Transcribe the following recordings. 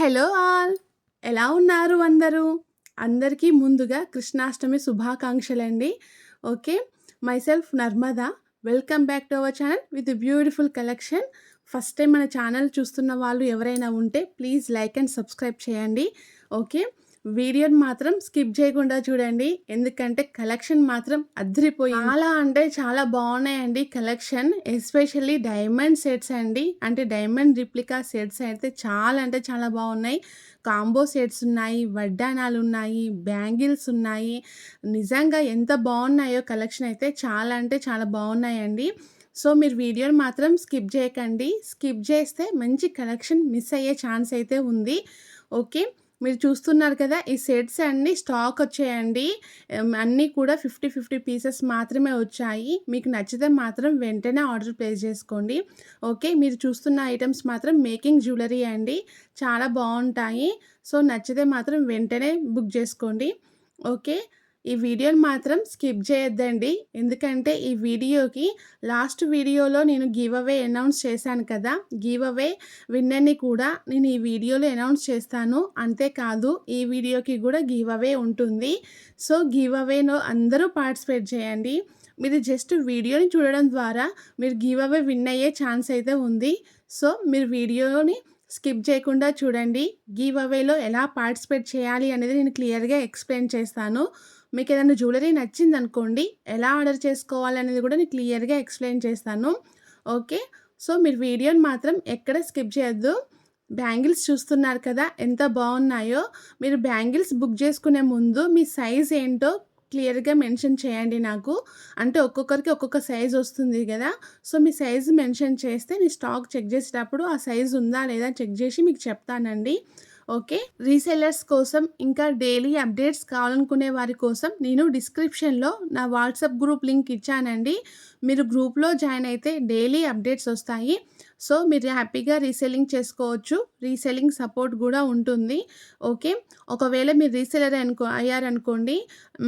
Hello all. ఎలా ఉన్నారు అందరూ? అందరికీ ముందుగా Krishnashtami శుభాకాంక్షలండి. Okay myself Narmada. Welcome back to our channel with beautiful collection first time మన ఛానల్ చూస్తున్న వాళ్ళు ఎవరైనా ఉంటే ప్లీజ్ లైక్ అండ్ సబ్స్క్రైబ్ చేయండి. ఓకే వీడియోని మాత్రం స్కిప్ చేయకుండా చూడండి. ఎందుకంటే కలెక్షన్ మాత్రం అద్దరిపోయి చాలా అంటే చాలా బాగున్నాయండి కలెక్షన్. ఎస్పెషల్లీ డైమండ్ సెట్స్ అండి. అంటే డైమండ్ రిప్లికా సెట్స్ అయితే చాలా అంటే చాలా బాగున్నాయి. కాంబో సెట్స్ ఉన్నాయి వడ్డానాలు ఉన్నాయి బ్యాంగిల్స్ ఉన్నాయి. నిజంగా ఎంత బాగున్నాయో కలెక్షన్ అయితే చాలా అంటే చాలా బాగున్నాయండి. సో మీరు వీడియోని మాత్రం స్కిప్ చేయకండి. స్కిప్ చేస్తే మంచి కలెక్షన్ మిస్ అయ్యే ఛాన్స్ అయితే ఉంది. ఓకే. మీరు చూస్తున్నారు కదా ఈ సెట్స్ అన్నీ స్టాక్ వచ్చాయండి. అన్నీ కూడా ఫిఫ్టీ ఫిఫ్టీ పీసెస్ మాత్రమే వచ్చాయి. మీకు నచ్చితే మాత్రం వెంటనే ఆర్డర్ ప్లేస్ చేసుకోండి. ఓకే మీరు చూస్తున్న ఐటమ్స్ మాత్రం మేకింగ్ జ్యువెలరీ అండి. చాలా బాగుంటాయి. సో నచ్చితే మాత్రం వెంటనే బుక్ చేసుకోండి. ఓకే ఈ వీడియోని మాత్రం స్కిప్ చేయొద్దండి. ఎందుకంటే ఈ వీడియోకి లాస్ట్ వీడియోలో నేను గివ్ అవే అనౌన్స్ చేశాను కదా. గివ్ అవే విన్నర్ని కూడా నేను ఈ వీడియోలో అనౌన్స్ చేస్తాను. అంతేకాదు ఈ వీడియోకి కూడా గివ్ అవే ఉంటుంది. సో గివ్ అవేలో అందరూ పార్టిసిపేట్ చేయండి. మీరు జస్ట్ వీడియోని చూడడం ద్వారా మీరు గివ్ అవే విన్ అయ్యే ఛాన్స్ అయితే ఉంది. సో మీరు వీడియోని స్కిప్ చేయకుండా చూడండి. గివ్ అవేలో ఎలా పార్టిసిపేట్ చేయాలి అనేది నేను క్లియర్గా ఎక్స్ప్లెయిన్ చేస్తాను. మీకు ఏదైనా జ్యువెలరీ నచ్చింది అనుకోండి ఎలా ఆర్డర్ చేసుకోవాలనేది కూడా నేను క్లియర్గా ఎక్స్ప్లెయిన్ చేస్తాను. ఓకే? సో మీరు వీడియోని మాత్రం ఎక్కడ స్కిప్ చేయొద్దు. బ్యాంగిల్స్ చూస్తున్నారు కదా ఎంత బాగున్నాయో. మీరు బ్యాంగిల్స్ బుక్ చేసుకునే ముందు మీ సైజ్ ఏంటో క్లియర్గా మెన్షన్ చేయండి నాకు. అంటే ఒక్కొక్కరికి ఒక్కొక్క సైజ్ వస్తుంది కదా. సో మీ సైజ్ మెన్షన్ చేస్తే మీ స్టాక్ చెక్ చేసేటప్పుడు ఆ సైజ్ ఉందా లేదా చెక్ చేసి మీకు చెప్తానండి. ఓకే? రీసెల్లర్స్ కోసం ఇంకా డైలీ అప్డేట్స్ కావాలనుకునే వారి కోసం నేను డిస్క్రిప్షన్లో నా వాట్సాప్ గ్రూప్ లింక్ ఇచ్చానండి. మీరు గ్రూప్లో జాయిన్ అయితే డైలీ అప్డేట్స్ వస్తాయి. సో మీరు హ్యాపీగా రీసెల్లింగ్ చేసుకోవచ్చు. రీసెల్లింగ్ సపోర్ట్ కూడా ఉంటుంది. ఓకే? ఒకవేళ మీరు రీసెలర్ అనుకో అయ్యారనుకోండి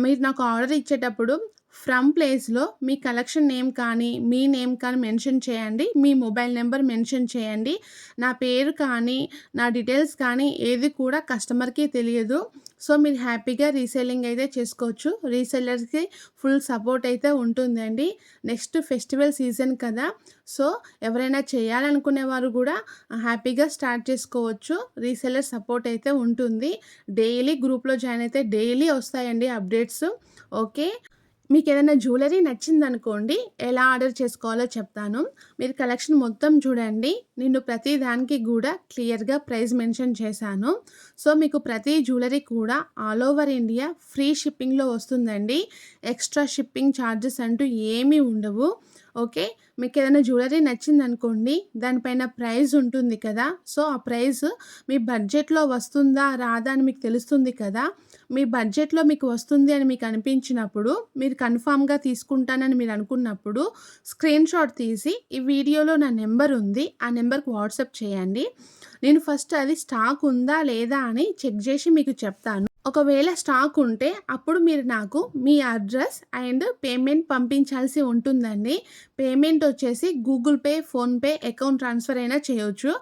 మీరు నాకు ఆర్డర్ ఇచ్చేటప్పుడు ఫ్రమ్ ప్లేస్లో మీ కలెక్షన్ నేమ్ కానీ మీ నేమ్ కానీ మెన్షన్ చేయండి. మీ మొబైల్ నెంబర్ మెన్షన్ చేయండి. నా పేరు కానీ నా డీటెయిల్స్ కానీ ఏది కూడా కస్టమర్కి తెలియదు. సో మీరు హ్యాపీగా రీసెల్లింగ్ అయితే చేసుకోవచ్చు. రీసెల్లర్స్కి ఫుల్ సపోర్ట్ అయితే ఉంటుందండి. నెక్స్ట్ ఫెస్టివల్ సీజన్ కదా. సో ఎవరైనా చేయాలనుకునే వారు కూడా హ్యాపీగా స్టార్ట్ చేసుకోవచ్చు. రీసెల్లర్ సపోర్ట్ అయితే ఉంటుంది. డైలీ గ్రూప్లో జాయిన్ అయితే డైలీ వస్తాయండి అప్డేట్స్. ఓకే? మీకు ఏదైనా జ్యువెలరీ నచ్చిందనుకోండి ఎలా ఆర్డర్ చేసుకోవాలో చెప్తాను. మీరు కలెక్షన్ మొత్తం చూడండి. నేను ప్రతి దానికి కూడా క్లియర్గా ప్రైస్ మెన్షన్ చేశాను. సో మీకు ప్రతి జ్యువెలరీ కూడా ఆల్ ఓవర్ ఇండియా ఫ్రీ షిప్పింగ్లో వస్తుందండి. ఎక్స్ట్రా షిప్పింగ్ ఛార్జెస్ అంటూ ఏమీ ఉండవు. ఓకే? మీకు ఏదైనా జ్యువెలరీ నచ్చింది అనుకోండి దానిపైన ప్రైస్ ఉంటుంది కదా. సో ఆ ప్రైస్ మీ బడ్జెట్లో వస్తుందా రాదా అని మీకు తెలుస్తుంది కదా. మీ బడ్జెట్లో మీకు వస్తుంది అని మీకు అనిపించినప్పుడు మీరు కన్ఫామ్గా తీసుకుంటానని మీరు అనుకున్నప్పుడు స్క్రీన్ షాట్ తీసి ఈ వీడియోలో నా నెంబర్ ఉంది ఆ నెంబర్కి వాట్సాప్ చేయండి. నేను ఫస్ట్ అది స్టాక్ ఉందా లేదా అని చెక్ చేసి మీకు చెప్తాను. ఒకవేళ స్టాక్ ఉంటే అప్పుడు మీరు నాకు మీ అడ్రస్ అండ్ పేమెంట్ పంపించాల్సి ఉంటుందండి. పేమెంట్ వచ్చేసి Google Pay PhonePe account transfer అయినా చేయొచ్చు.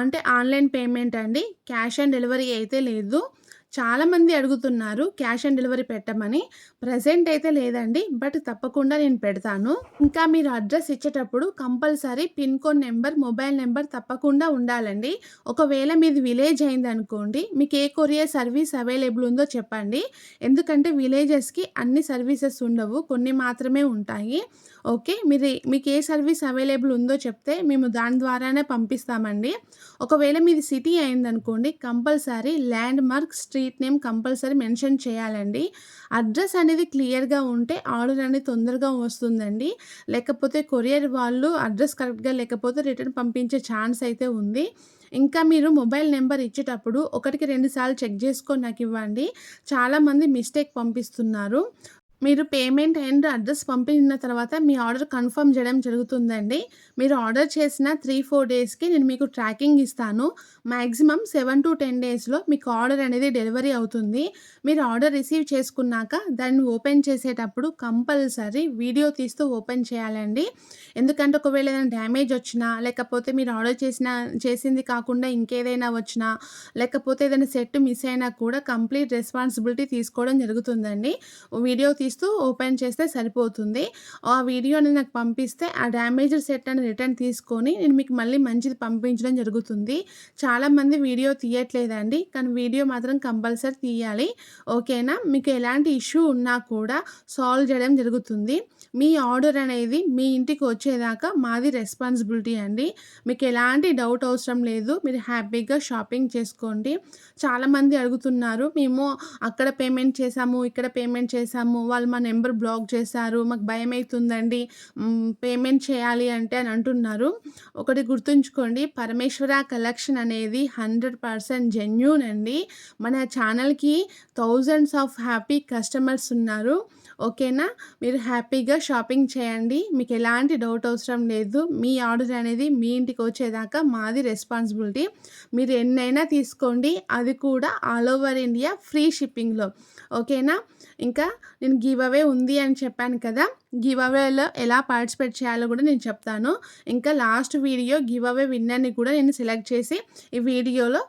అంటే ఆన్లైన్ పేమెంట్ అండి. క్యాష్ ఆన్ డెలివరీ అయితే లేదు. చాలామంది అడుగుతున్నారు క్యాష్ ఆన్ డెలివరీ పెట్టమని. ప్రజెంట్ అయితే లేదండి బట్ తప్పకుండా నేను పెడతాను. ఇంకా మీరు అడ్రస్ ఇచ్చేటప్పుడు compulsory pin code number mobile number తప్పకుండా ఉండాలండి. ఒకవేళ మీది విలేజ్ అయింది అనుకోండి మీకు ఏ కొరియర్ సర్వీస్ అవైలబుల్ ఉందో చెప్పండి. ఎందుకంటే విలేజెస్కి అన్ని సర్వీసెస్ ఉండవు కొన్ని మాత్రమే ఉంటాయి. ఓకే. మీరు మీకు ఏ సర్వీస్ అవైలబుల్ ఉందో చెప్తే మేము దాని ద్వారానే పంపిస్తామండి. ఒకవేళ మీది సిటీ అయిందనుకోండి compulsory landmark street name compulsory mention చేయాలండి. అడ్రస్ అనేది క్లియర్గా ఉంటే ఆర్డర్ అనేది తొందరగా వస్తుందండి. లేకపోతే కొరియర్ వాళ్ళు అడ్రస్ కరెక్ట్గా లేకపోతే రిటర్న్ పంపించే ఛాన్స్ అయితే ఉంది. ఇంకా మీరు మొబైల్ నెంబర్ ఇచ్చేటప్పుడు ఒకటికి రెండు సార్లు చెక్ చేసుకొని నాకు ఇవ్వండి. చాలామంది మిస్టేక్ పంపిస్తున్నారు. మీరు పేమెంట్ అండ్ అడ్రస్ పంపిన తర్వాత మీ ఆర్డర్ కన్ఫర్మ్ చేయడం జరుగుతుందండి. మీరు ఆర్డర్ చేసిన 3, 4 డేస్‌కి నేను మీకు ట్రాకింగ్ ఇస్తాను. మ్యాక్సిమం సెవెన్ టు టెన్ డేస్‌లో మీకు ఆర్డర్ అనేది డెలివరీ అవుతుంది. మీరు ఆర్డర్ రిసీవ్ చేసుకున్నాక దాన్ని ఓపెన్ చేసేటప్పుడు కంపల్సరీ వీడియో తీస్తూ ఓపెన్ చేయాలండి. ఎందుకంటే ఒకవేళ ఏదైనా డ్యామేజ్ వచ్చినా, లేకపోతే మీరు ఆర్డర్ చేసిన చేసింది కాకుండా ఇంకేదైనా వచ్చినా, లేకపోతే ఏదైనా సెట్ మిస్ అయినా కూడా కంప్లీట్ రెస్పాన్సిబిలిటీ తీసుకోవడం జరుగుతుందండి. వీడియో తీస్తూ ఓపెన్ చేస్తే సరిపోతుంది. ఆ వీడియోని నాకు పంపిస్తే ఆ డ్యామేజ్ సెట్ అని రిటర్న్ తీసుకొని నేను మీకు మళ్ళీ మంచిది పంపించడం జరుగుతుంది. చాలామంది వీడియో తీయట్లేదండి. కానీ వీడియో మాత్రం కంపల్సరీ తీయాలి. ఓకేనా? మీకు ఎలాంటి ఇష్యూ ఉన్నా కూడా సాల్వ్ చేయడం జరుగుతుంది. మీ ఆర్డర్ అనేది మీ ఇంటికి వచ్చేదాకా మాది రెస్పాన్సిబిలిటీ అండి. మీకు ఎలాంటి డౌట్ అవసరం లేదు. మీరు హ్యాపీగా షాపింగ్ చేసుకోండి. చాలామంది అడుగుతున్నారు. మేము అక్కడ పేమెంట్ చేశాము, ఇక్కడ పేమెంట్ చేసాము వాళ్ళు వాళ్ళు మా నెంబర్ బ్లాక్ చేశారు. మాకు భయం అవుతుందండి పేమెంట్ చేయాలి అంటే అని అంటున్నారు. ఒకటి గుర్తుంచుకోండి. పరమేశ్వర కలెక్షన్ అనేది 100% జెన్యూన్ అండి. మన ఛానల్‌కి థౌజండ్స్ ఆఫ్ హ్యాపీ కస్టమర్స్ ఉన్నారు. ఓకేనా? మీరు హ్యాపీగా షాపింగ్ చేయండి. మీకు ఎలాంటి డౌట్ అవసరం లేదు. మీ ఆర్డర్ అనేది మీ ఇంటికి వచ్చేదాకా మాది రెస్పాన్సిబిలిటీ. మీరు ఎన్నైనా తీసుకోండి. అది కూడా ఆల్ ఓవర్ ఇండియా ఫ్రీ షిప్పింగ్‌లో. ఓకేనా? ఇంకా నేను గివ్ అవే ఉంది అని చెప్పాను కదా! గివ్ అవేలో ఎలా పార్టిసిపేట్ చేయాలో కూడా నేను చెప్తాను. ఇంకా లాస్ట్ వీడియో గివ్ అవే విన్నర్‌ని కూడా నేను సెలెక్ట్ చేసి ఈ వీడియోలో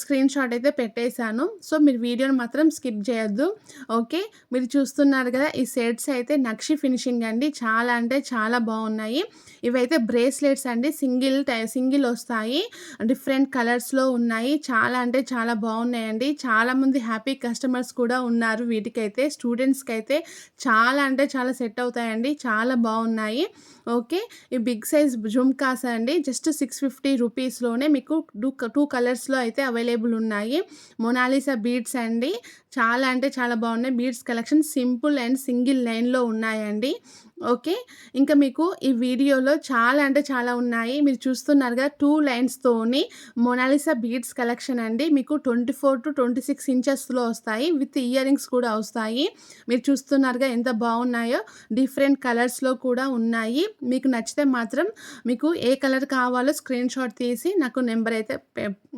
స్క్రీన్ షాట్ అయితే పెట్టేశాను. సో, మీరు వీడియోని మాత్రం స్కిప్ చేయొద్దు. ఓకే. మీరు చూస్తున్నారు కదా! ఈ సెట్స్ అయితే నక్షి ఫినిషింగ్ అండి. చాలా అంటే చాలా బాగున్నాయి. ఇవైతే బ్రేస్లెట్స్ అండి. సింగిల్ టై సింగిల్ వస్తాయి. డిఫరెంట్ కలర్స్‌లో ఉన్నాయి. చాలా అంటే చాలా బాగున్నాయండి. చాలామంది హ్యాపీ కస్టమర్స్ కూడా ఉన్నారు వీటికైతే. స్టూడెంట్స్కి అయితే చాలా అంటే చాలా సెట్ అవుతాయండి. చాలా బాగున్నాయి. ఓకే. ఈ బిగ్ సైజ్ జుమ్కాస్ అండి. జస్ట్ 650 రూపీస్‌లోనే మీకు టూ టూ కలర్స్‌లో అయితే అవైలబుల్ ఉన్నాయి. మొనాలిసా బీడ్స్ అండి. చాలా అంటే చాలా బాగున్నాయి. Beads collection simple and single లైన్‌లో ఉన్నాయండి. ఓకే. ఇంకా మీకు ఈ వీడియోలో చాలా అంటే చాలా ఉన్నాయి. మీరు చూస్తున్నారుగా టూ లైన్స్‌తోని మొనాలిసా బీడ్స్ కలెక్షన్ అండి. మీకు 24-26 ఇంచెస్‌లో వస్తాయి. విత్ ఇయర్ రింగ్స్ కూడా వస్తాయి. మీరు చూస్తున్నారుగా ఎంత బాగున్నాయో. డిఫరెంట్ కలర్స్‌లో కూడా ఉన్నాయి. మీకు నచ్చితే మాత్రం మీకు ఏ కలర్ కావాలో స్క్రీన్ షాట్ తీసి నాకు నెంబర్ అయితే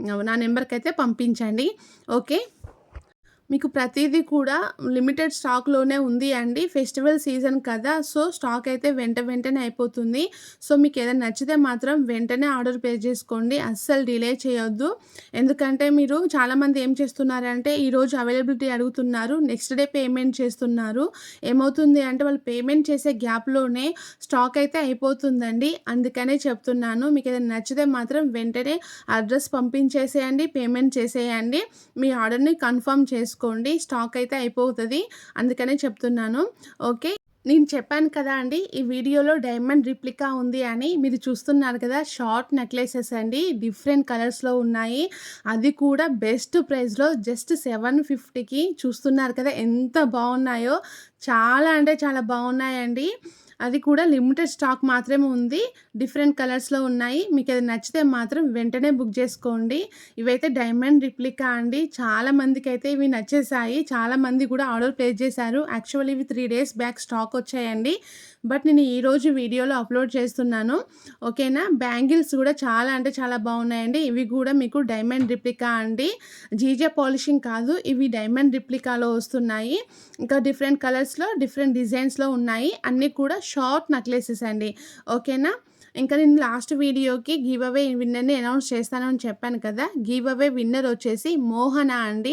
నా నా అయితే పంపించండి. ఓకే. మీకు ప్రతిదీ కూడా లిమిటెడ్ స్టాక్‌లోనే ఉంది అండి. ఫెస్టివల్ సీజన్ కదా! సో, స్టాక్ అయితే వెంట వెంటనే అయిపోతుంది. సో, మీకు ఏదైనా నచ్చితే మాత్రం వెంటనే ఆర్డర్ పే చేసుకోండి. అస్సలు డిలే చేయొద్దు. ఎందుకంటే మీరు చాలామంది ఏం చేస్తున్నారంటే ఈరోజు అవైలబిలిటీ అడుగుతున్నారు. నెక్స్ట్ డే పేమెంట్ చేస్తున్నారు. ఏమవుతుంది అంటే వాళ్ళు పేమెంట్ చేసే గ్యాప్‌లోనే స్టాక్ అయితే అయిపోతుందండి. అందుకనే చెప్తున్నాను. మీకు ఏదైనా నచ్చితే మాత్రం వెంటనే అడ్రస్ పంపించేసేయండి. పేమెంట్ చేసేయండి. మీ ఆర్డర్‌ని కన్ఫర్మ్ చేసుకోండి. స్టాక్ అయితే అయిపోతుంది అందుకనే చెప్తున్నాను. ఓకే. నేను చెప్పాను కదా అండి. ఈ వీడియోలో డైమండ్ రిప్లికా ఉంది అని. మీరు చూస్తున్నారు కదా! షార్ట్ నెక్లెసెస్ అండి. డిఫరెంట్ కలర్స్‌లో ఉన్నాయి. అది కూడా బెస్ట్ ప్రైస్‌లో జస్ట్ 750కి చూస్తున్నారు కదా! ఎంత బాగున్నాయో. చాలా అంటే చాలా బాగున్నాయండి. అది కూడా లిమిటెడ్ స్టాక్ మాత్రమే ఉంది. డిఫరెంట్ కలర్స్‌లో ఉన్నాయి. మీకు అది నచ్చితే మాత్రం వెంటనే బుక్ చేసుకోండి. ఇవైతే డైమండ్ రిప్లికా అండి. చాలా మందికి అయితే ఇవి నచ్చేసాయి. చాలామంది కూడా ఆర్డర్ ప్లేస్ చేశారు. యాక్చువల్లీ ఇవి త్రీ డేస్ బ్యాక్ స్టాక్ వచ్చాయండి. బట్ నేను ఈరోజు వీడియోలో అప్లోడ్ చేస్తున్నాను. ఓకేనా? బ్యాంగిల్స్ కూడా చాలా అంటే చాలా బాగున్నాయండి. ఇవి కూడా మీకు డైమండ్ రిప్లికా అండి. జీజే పాలిషింగ్ కాదు. ఇవి డైమండ్ రిప్లికాలో వస్తున్నాయి. ఇంకా డిఫరెంట్ కలర్స్‌లో డిఫరెంట్ డిజైన్స్‌లో ఉన్నాయి. అన్నీ కూడా షార్ట్ నెక్లెసెస్ అండి. ఓకేనా? ఇంకా నేను లాస్ట్ వీడియోకి గివ్ అవే విన్నర్‌ని అనౌన్స్ చేస్తానని చెప్పాను కదా! గివ్ అవే విన్నర్ వచ్చేసి మోహన అండి.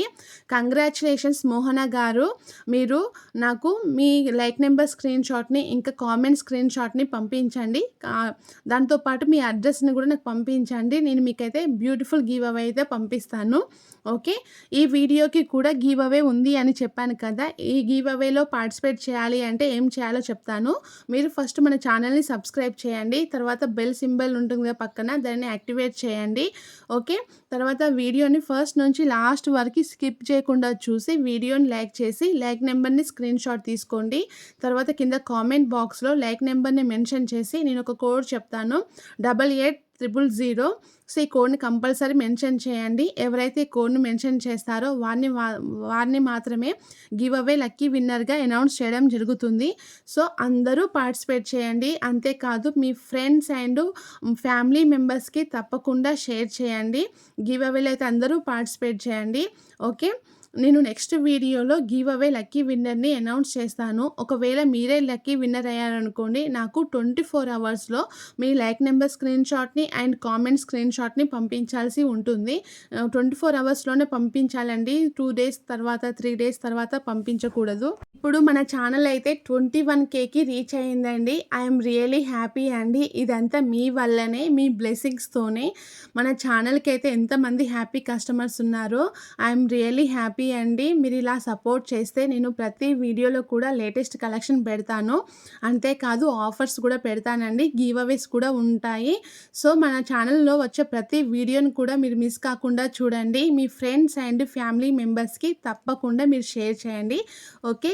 కంగ్రాచులేషన్స్ మోహన గారు. మీరు నాకు మీ లైక్ నెంబర్ స్క్రీన్ షాట్‌ని ఇంకా కామెంట్ స్క్రీన్ షాట్‌ని పంపించండి. దాంతోపాటు దాంతో పాటు మీ అడ్రస్‌ని కూడా నాకు పంపించండి. నేను మీకైతే బ్యూటిఫుల్ గివ్ అవే అయితే పంపిస్తాను. ఓకే. ఈ వీడియోకి కూడా గివ్ అవే ఉంది అని చెప్పాను కదా! ఈ గివ్ అవేలో పార్టిసిపేట్ చేయాలి అంటే ఏం చేయాలో చెప్తాను. మీరు ఫస్ట్ మన ఛానల్‌ని సబ్స్క్రైబ్ చేయండి. తర్వాత తర్వాత బెల్ సింబల్ ఉంటుంది కదా పక్కన దాన్ని యాక్టివేట్ చేయండి. ఓకే. తర్వాత వీడియోని ఫస్ట్ నుంచి లాస్ట్ వరకు స్కిప్ చేయకుండా చూసి వీడియోని లైక్ చేసి లైక్ నెంబర్ని స్క్రీన్ షాట్ తీసుకోండి. తర్వాత కింద కామెంట్ బాక్స్‌లో లైక్ నెంబర్ని మెన్షన్ చేసి నేను ఒక కోడ్ చెప్తాను. 88 త్రిబుల్ జీరో సో ఈ కోడ్ని కంపల్సరీ మెన్షన్ చేయండి. ఎవరైతే ఈ కోడ్ని మెన్షన్ చేస్తారో వారిని వా- వారిని మాత్రమే గివ్ అవే లక్కీ విన్నర్గా అనౌన్స్ చేయడం జరుగుతుంది. సో అందరూ పార్టిసిపేట్ చేయండి. అంతేకాదు మీ ఫ్రెండ్స్ అండ్ ఫ్యామిలీ మెంబర్స్కి తప్పకుండా షేర్ చేయండి. గివ్ అవేలో అయితే అందరూ పార్టిసిపేట్ చేయండి. ఓకే నేను నెక్స్ట్ వీడియోలో గివ్ అవే లక్కీ విన్నర్ని అనౌన్స్ చేస్తాను. ఒకవేళ మీరే లక్కీ విన్నర్ అయ్యారనుకోండి నాకు ట్వంటీ ఫోర్ అవర్స్లో మీ లైక్ నెంబర్ స్క్రీన్ షాట్ని అండ్ కామెంట్ స్క్రీన్ షాట్ని పంపించాల్సి ఉంటుంది. ట్వంటీ ఫోర్ అవర్స్లోనే పంపించాలండి. టూ డేస్ తర్వాత త్రీ డేస్ తర్వాత పంపించకూడదు. ఇప్పుడు మన ఛానల్ అయితే ట్వంటీ వన్ కేకి రీచ్ అయ్యిందండి. ఐఎమ్ రియలీ హ్యాపీ అండి. ఇదంతా మీ వల్లనే మీ బ్లెస్సింగ్స్తోనే మన ఛానల్కి అయితే ఎంతమంది హ్యాపీ కస్టమర్స్ ఉన్నారో ఐఎమ్ రియలీ హ్యాపీ అండి. మీరు ఇలా సపోర్ట్ చేస్తే నేను ప్రతి వీడియోలో కూడా లేటెస్ట్ కలెక్షన్ పెడతాను. అంతేకాదు ఆఫర్స్ కూడా పెడతానండి. గివ్ అవేస్ కూడా ఉంటాయి. సో మన ఛానల్లో వచ్చే ప్రతి వీడియోని కూడా మీరు మిస్ కాకుండా చూడండి. మీ ఫ్రెండ్స్ అండ్ ఫ్యామిలీ మెంబర్స్కి తప్పకుండా మీరు షేర్ చేయండి. Okay